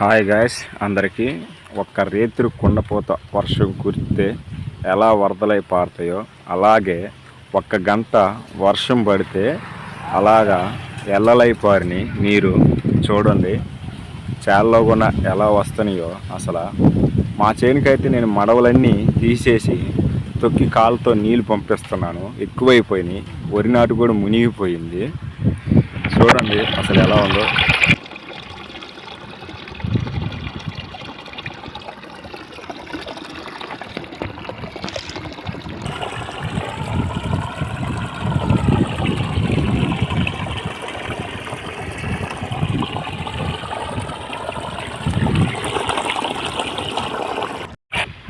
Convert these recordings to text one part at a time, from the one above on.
Hi guys అందరికీ ఒక్క రేత్రి కుండపోత వర్షం కురిస్తే ఎలా వరదలై పారుతాయో అలాగే ఒక్క గంట వర్షం పడితే అలాగా ఎల్లలై పారిని నీరు చూడండి. చేల్లో కూడా ఎలా వస్తున్నాయో అసలు. మా చేనుకైతే నేను మడవలన్నీ తీసేసి తొక్కి కాలుతో నీళ్ళు పంపిస్తున్నాను. ఎక్కువైపోయినాయి. వరి నాటు కూడా మునిగిపోయింది. చూడండి అసలు ఎలా ఉందో.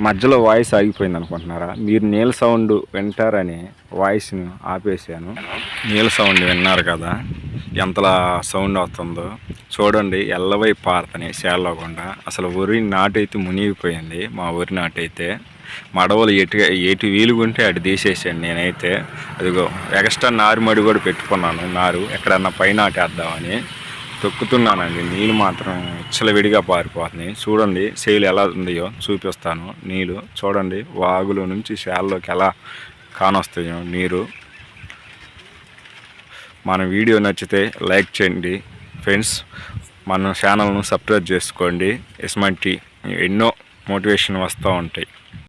మధ్యలో వాయిస్ ఆగిపోయింది అనుకుంటున్నారా? మీరు నీళ్ళ సౌండ్ వింటారని వాయిస్ను ఆపేసాను నీళ్ళ సౌండ్ విన్నారు కదా ఎంతలా సౌండ్ వస్తుందో. చూడండి ఎల్లవై పారుతున్నాయి చేలకుండా అసలు వరి నాటైతే మునిగిపోయింది మా వరి నాటైతే. మడవలు ఎటు ఎటు వీలుగుంటే అటు తీసేసాను నేనైతే. అదిగో ఎక్స్ట్రా నారు మడి కూడా పెట్టుకున్నాను నారు. ఎక్కడన్నా పైన నాటేద్దామని తొక్కుతున్నానండి. నీళ్ళు మాత్రం విడిగా పారిపోతున్నాయి. చూడండి శైలి ఎలా ఉందో చూపిస్తాను. నీళ్ళు చూడండి వాగులో నుంచి శాలలోకి ఎలా కానొస్తాయో నీరు. మన వీడియో నచ్చితే లైక్ చేయండి ఫ్రెండ్స్. మన ఛానల్ను సబ్స్క్రైబ్ చేసుకోండి. ఇస్మంటి ఎన్నో మోటివేషన్ వస్తూ ఉంటాయి.